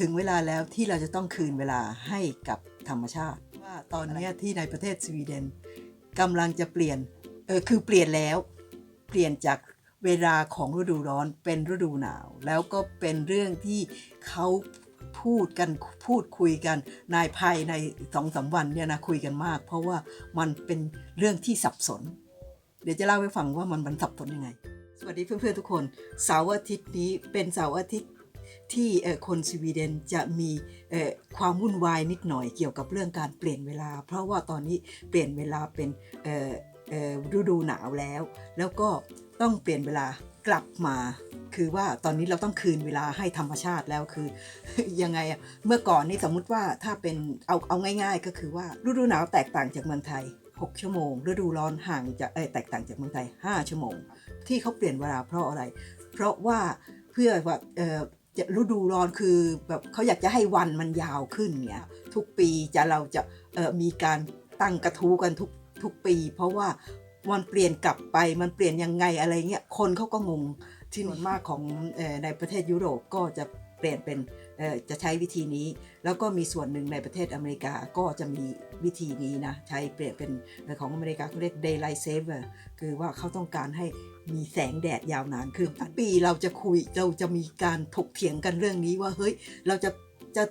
ถึงเวลาแล้วที่เราจะต้องคืนเวลาให้กับธรรมชาติ ว่าตอนนี้ที่ในประเทศสวีเดนกำลังจะเปลี่ยนเออคือเปลี่ยนแล้ว เปลี่ยนจากเวลาของฤดูร้อนเป็นฤดูหนาว แล้วก็เป็นเรื่องที่เขาพูดกันพูดคุยกันนายภายในสองสามวันเนี่ยนะคุยกันมาก เพราะว่ามันเป็นเรื่องที่สับสน เดี๋ยวจะเล่าให้ฟังว่ามันมันสับสนยังไง สวัสดีเพื่อนๆทุกคนเสาร์อาทิตย์นี้เป็นเสาร์อาทิตย์ ที่คนสวีเดนจะมีความวุ่นวายนิดหน่อยเกี่ยวกับเรื่องการเปลี่ยนเวลา เพราะว่าตอนนี้เปลี่ยนเวลาเป็นฤดูหนาวแล้ว แล้วก็ต้องเปลี่ยนเวลากลับมา คือว่าตอนนี้เราต้องคืนเวลาให้ธรรมชาติแล้วคือยังไงอะเมื่อก่อนนี่สมมุติว่าถ้าเป็นเอาเอาง่าย ๆ ก็คือว่าฤดูหนาวแตกต่างจากเมืองไทย 6 ชั่วโมงฤดูร้อนห่างจากเอแตกต่างจากเมืองไทย 5 ชั่วโมง ที่เขาเปลี่ยนเวลาเพราะอะไร เพราะว่าเพื่อว่า ฤดูร้อนคือแบบเขาอยากจะให้วันมันยาวขึ้นเนี่ยทุกปีจะเราจะมีการตั้งกระทู้กันทุกทุกปี เพราะว่ามันเปลี่ยนกลับไปมันเปลี่ยนยังไงอะไรเงี้ยคนเขาก็งงที่ส่วนมากของออในประเทศยุโรปก็จะเปลี่ยนเป็นจะใช้วิธีนี้ แล้วก็มีส่วนหนึ่งในประเทศอเมริกาก็จะมีวิธีนี้นะ ใช้เปลี่ยนเป็นของอเมริกาเขาเรียก daylight saver คือว่าเขาต้องการให้ มีแสงแดดยาวนานขึ้นทุกปีเราจะคุยเราจะมีการถกเถียงกันเรื่องนี้ว่าเฮ้ยเราจะจะ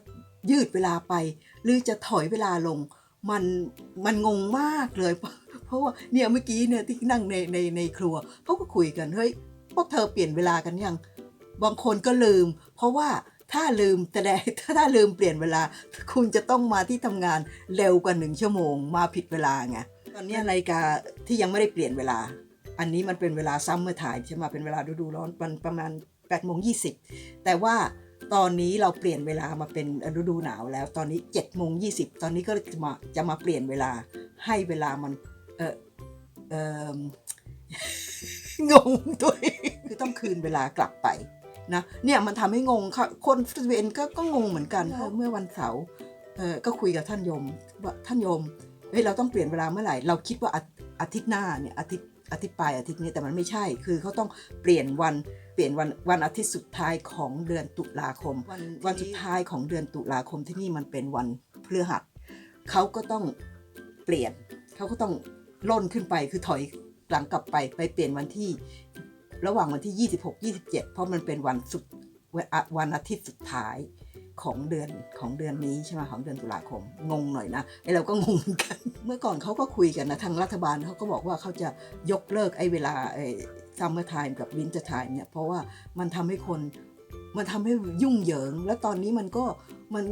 ยืดเวลาไป หรือจะถอยเวลาลง มันมันงงมากเลย เพราะว่าเนี่ยเมื่อกี้เนี่ยที่นั่งในในในครัวเขาก็คุยกันเฮ้ยพวกเธอเปลี่ยนเวลากันยังบางคนก็ลืม เพราะว่าถ้าลืมแต่ใดถ้าลืมเปลี่ยนเวลา คุณจะต้องมาที่ทำงานเร็วกว่าหนึ่งชั่วโมง มาผิดเวลาไงตอนนี้นาฬิกาที่ยังไม่ได้เปลี่ยนเวลา อันนี้มันเป็นเวลาซัมเมอร์ไทม์ใช่ไหมเป็นเวลาฤดูร้อนมันประมาณ8ปดโมงยีแต่ว่าตอนนี้เราเปลี่ยนเวลามาเป็นฤดูหนาวแล้วตอนนี้7จ็ดโมงยีตอนนี้ก็จะมาจะมาเปลี่ยนเวลาให้เวลามันเออเอองงตัวเองคือต้องคืนเวลากลับไปนะเนี่ยมันทำให้งงค่ะคนสวีเดนก็ก็งงเหมือนกันเพราะเมื่อวันเสาร์เออก็คุยกับท่านโยมว่าท่านโยมเฮ้ยเราต้องเปลี่ยนเวลาเมื่อไหร่ เราคิดว่าอาอาทิตย์หน้าเนี่ยอาทิตย์ อาทิตย์ปลายอาทิตย์นี้แต่มันไม่ใช่ คือเขาต้องเปลี่ยนวันเปลี่ยนวันวันอาทิตย์สุดท้ายของเดือนตุลาคมวันวันสุดท้ายของเดือนตุลาคมที่นี่มันเป็นวันพฤหัสเขาก็ต้องเปลี่ยนเขาก็ต้องล่นขึ้นไปคือถอยหลังกลับไปไปเปลี่ยนวันที่ระหว่างวันที่ 26 27 เพราะมันเป็นวันสุดวันอะวันอาทิตย์สุดท้าย ของเดือนของเดือนนี้ใช่ไหมของเดือนตุลาคม งงหน่อยนะไอเราก็งงเหมือนกัน เมื่อก่อนเขาก็คุยกันนะทางรัฐบาลเขาก็บอกว่าเขาจะยกเลิกไอเวลาไอซัมเมอร์ไทม์กับวินเทอร์ไทม์เนี่ยเพราะว่ามันทำให้คนมันทำให้ยุ่งเหยิง แล้วตอนนี้มันก็มัน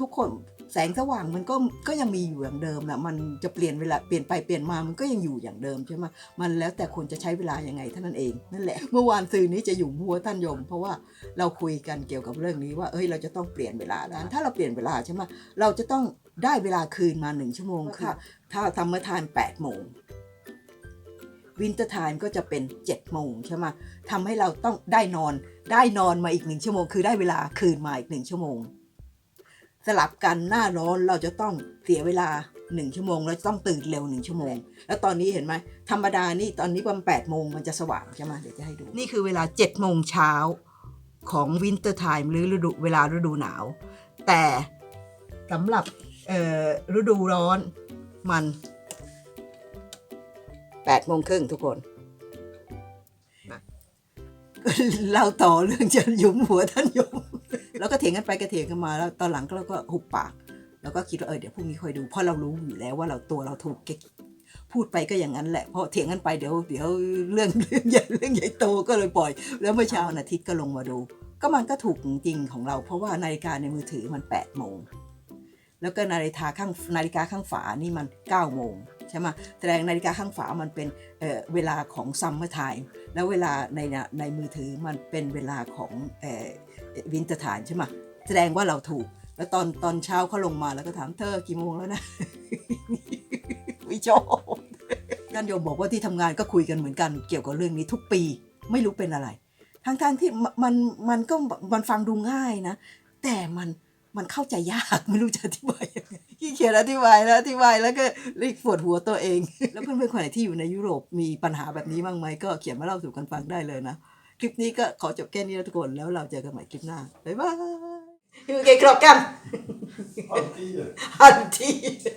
ทุกคน แสงสว่างมันก็ก็ยังมีอยู่อย่างเดิมแหละมันจะเปลี่ยนเวลาเปลี่ยนไปเปลี่ยนมามันก็ยังอยู่อย่างเดิมใช่ไหมมันแล้วแต่คนจะใช้เวลายังไงเท่านั้นเองนั่นแหละเมื่อวานซืนนี้จะอยู่หัวท่านยม เพราะว่าเราคุยกันเกี่ยวกับเรื่องนี้ว่าเอ้ยเราจะต้องเปลี่ยนเวลาแล้วถ้าเราเปลี่ยนเวลาใช่ไหมเราจะต้องได้เวลาคืนมาหนึ่งชั่วโมงคือถ้าซัมเมอร์ไทม์แปดโมงวินเตอร์ไทม์ก็จะเป็น7จ็ดโมงใช่ไหมทำให้เราต้องได้นอน ได้นอนมาอีกหนึ่งชั่วโมง คือได้เวลาคืนมาอีกหนึ่งชั่วโมง สลับกันหน้าร้อนเราจะต้องเสียเวลาหนึ่งชั่วโมงเราจะต้องตื่นเร็วหนึ่งชั่วโมง แล้วตอนนี้เห็นไหมธรรมดานี่ตอนนี้ประมาณแปดโมงมันจะสว่างใช่ไหมเดี๋ยวจะให้ดู นี่คือเวลาเจ็ดโมงเช้าของวินเตอร์ไทม์หรือฤดูเวลาฤดูหนาว แต่สำหรับเอ่อฤดูร้อนมันแปดโมงครึ่งทุกคนเราต่อเรื่องจะหยุมหัวท่านยม แล้วก็เถียงกันไปก็เถียงกันมาแล้วตอนหลังก็เราก็หุบปาก แล้วก็คิดว่าเออเดี๋ยวพรุ่งนี้คอยดูเพราะเรารู้อยู่แล้วว่าเราตัวเราถูกเก๊กพูดไปก็อย่างนั้นแหละเพราะเถียงกันไปเดี๋ยวเดี๋ยวเรื่องเรื่องใหญ่เรื่องใหญ่โตก็เลยปล่อย แล้วเมื่อเช้าอาทิตย์ก็ลงมาดู ก็มันก็ถูกจริงของเรา เพราะว่านาฬิกาในมือถือมัน8ปดโมงแล้วก็นาฬิกาข้างนาฬิกาข้างฝานี่มัน9ก้าโมง ใช่ไหมแสดงนาฬิกาข้างฝามันเป็นเเวลาของซัมเมอร์ไทม์แล้วเวลาในในมือถือมันเป็นเวลาของวินเตอร์ไทม์ใช่ไหมแสดงว่าเราถูก แล้วตอนตอนเช้าเขาลงมาแล้วก็ถามเธอกี่โมงแล้วนะวิโจบท่านโยมบอกว่าที่ทำงานก็คุยกันเหมือนกันเกี่ยวกับเรื่องนี้ทุกปี ไม่รู้เป็นอะไรทั้งทที่มันมันก็มันฟังดูง่ายนะ แต่มัน มันเข้าใจยากไม่รู้จะอธิบายยังไงขี้เกียจอธิบายแล้วอธิบายแล้วก็เรียกปวดหัวตัวเอง แล้วเพื่อนๆคนไหนที่อยู่ในยุโรปมีปัญหาแบบนี้บ้างไหมก็เขียนมาเล่าสู่กันฟังได้เลยนะ คลิปนี้ก็ขอจบแค่นี้แล้วทุกคนแล้วเราเจอกันใหม่คลิปหน้า บ๊ายบาย Hur mycket är klockan? Halv tio. Halv tio.